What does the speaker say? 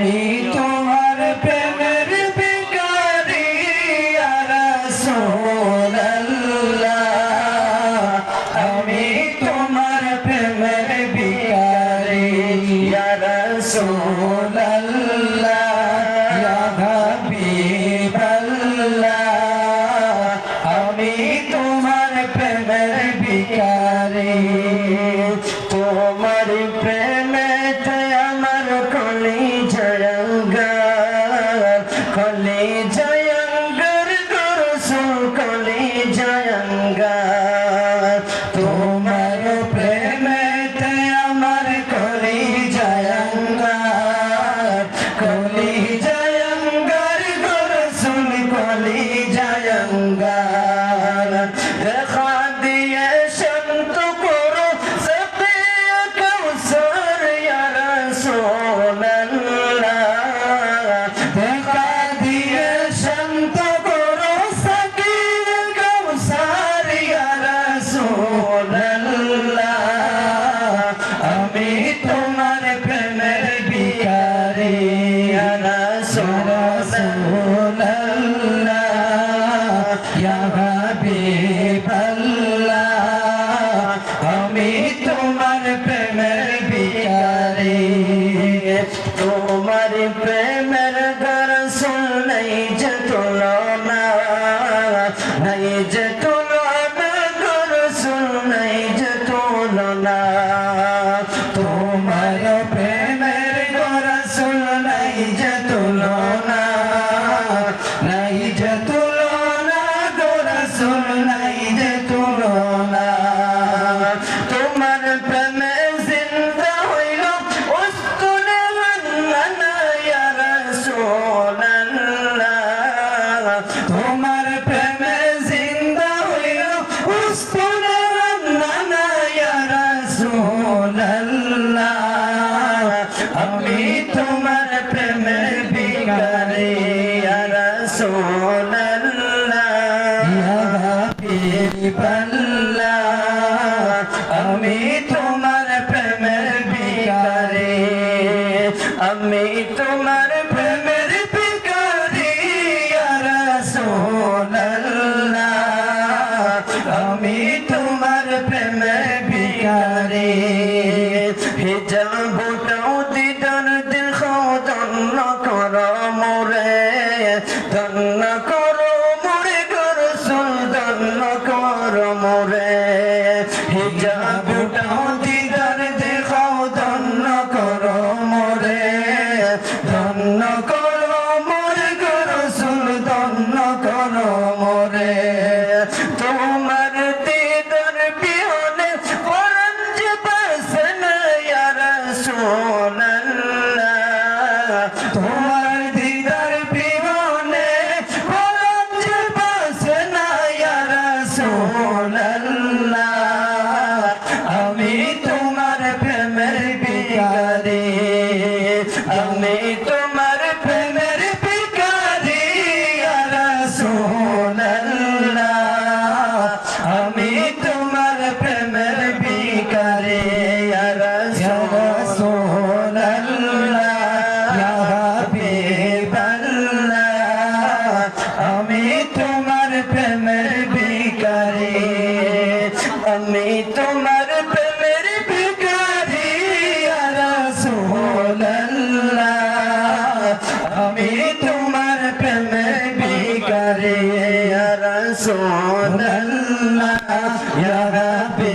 আমি তোমার প্রেমের বিকারি আমি তোমার প্রেমের বিকারি সোনাল্লা আমি তোমার প্রেমের বিকারি। যায় আমি তোমার প্রেমের বিকারে আমি তোমার প্রেমের বিকারে আমি তোমার প্রেমের বিকারে সোনাল্লা। আমি তো जाबूटा আমি তোমার প্রেমের ভিকারি রাসূলুল্লাহ আমি তোমার প্রেমের ভিকারি রাসূলুল্লাহ ইয়া রাব্বী।